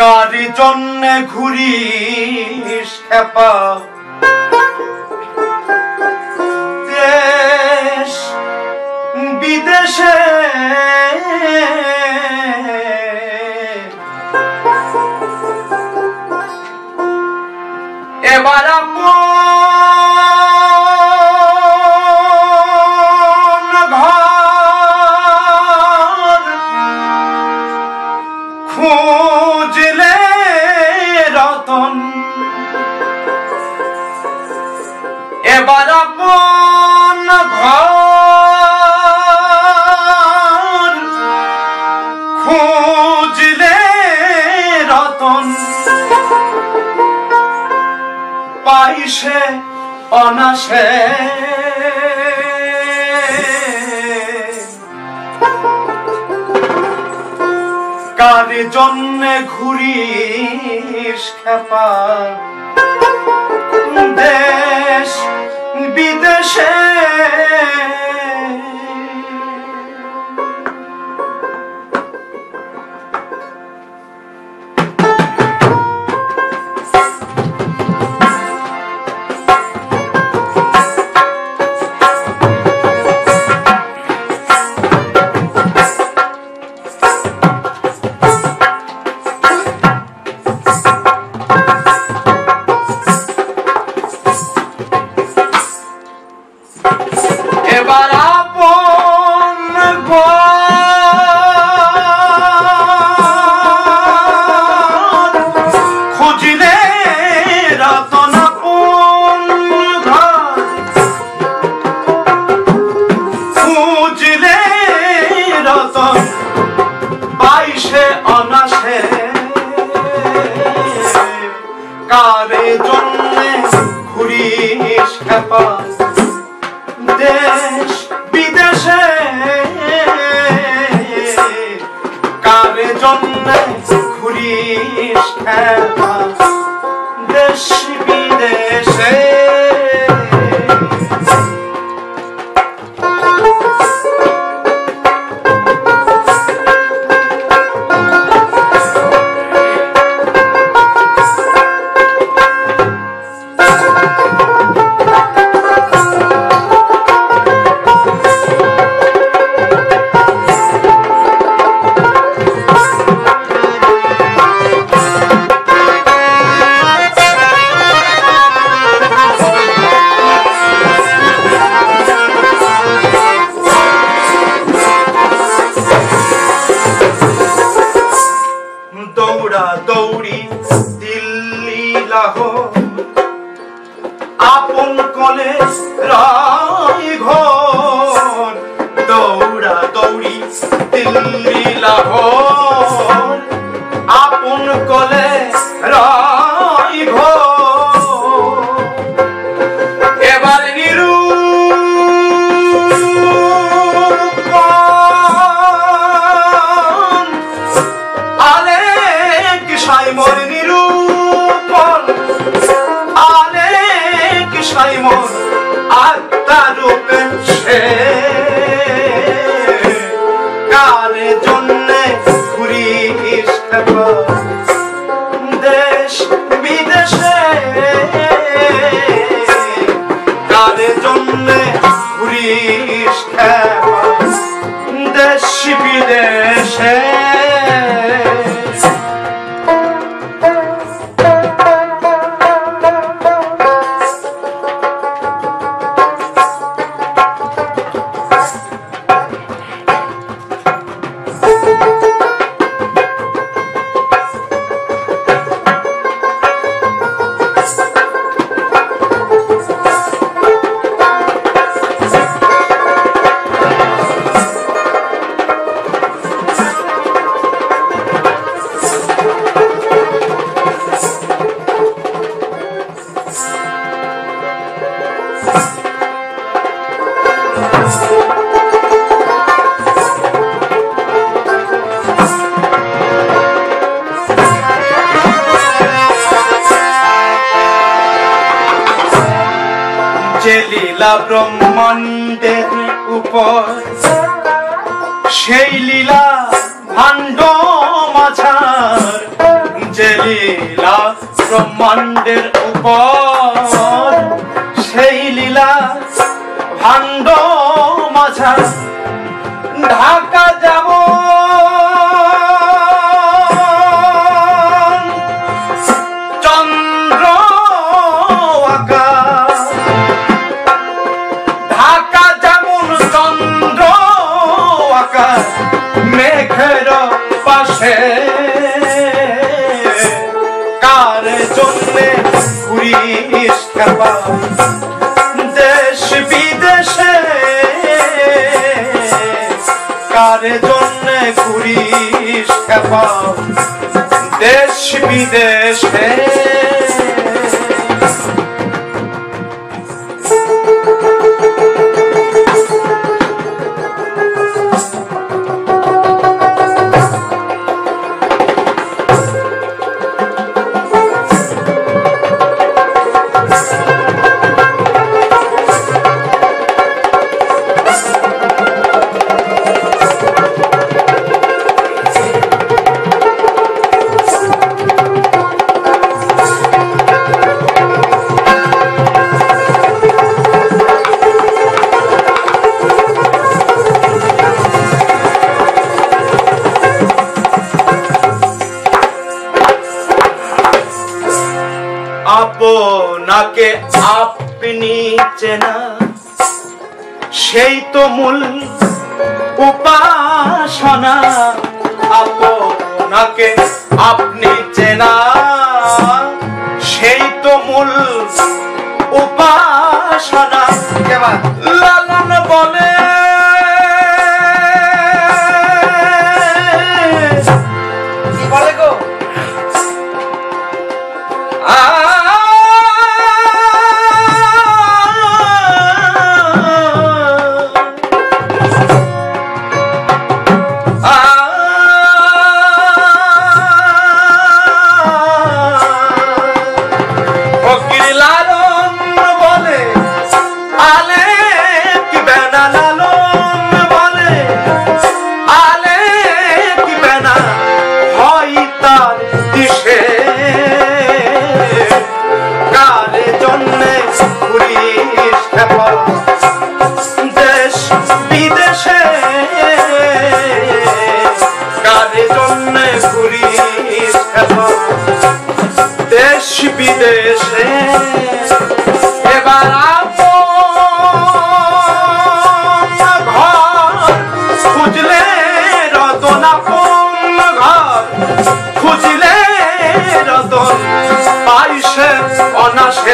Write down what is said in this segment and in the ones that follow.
কার জন্যে ঘুরিস খেপা। দেশ বিদেশে এবার আপন খুঁজলে রতন। পাইছে অনাসে কার জন্যে ঘুরিস খেপা? দেশ বিদেশে জন্যে ঘুরিস খেপা লাহোর আপন কলে রায় ঘর দৌড়া দৌড়ি দিল্লি লাহোর। আপন কলে রায় লীলা ব্রহ্মাণ্ডের উপর। সেই লীলা ভাণ্ড মাঝার ব্রহ্মাণ্ডের উপর। সেই লীলা ভাণ্ড মাঝা কার জন্যে ঘুরিস খেপা দেশ বিদেশে কার জন্যে ঘুরিস খেপা দেশ বিদেশে আপনাকে আপনি চেনা সেই তো মূল উপাসনা। আপনাকে আপনি চেনা। সেই তো মূল উপাসনা। লালন বলে দিশে। কারে জন্যে ঘুরিস খেপা দেশ বিদেশে? কারে জন্যে ঘুরিস খেপা দেশ বিদেশে?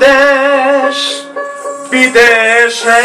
দেশ বিদেশে।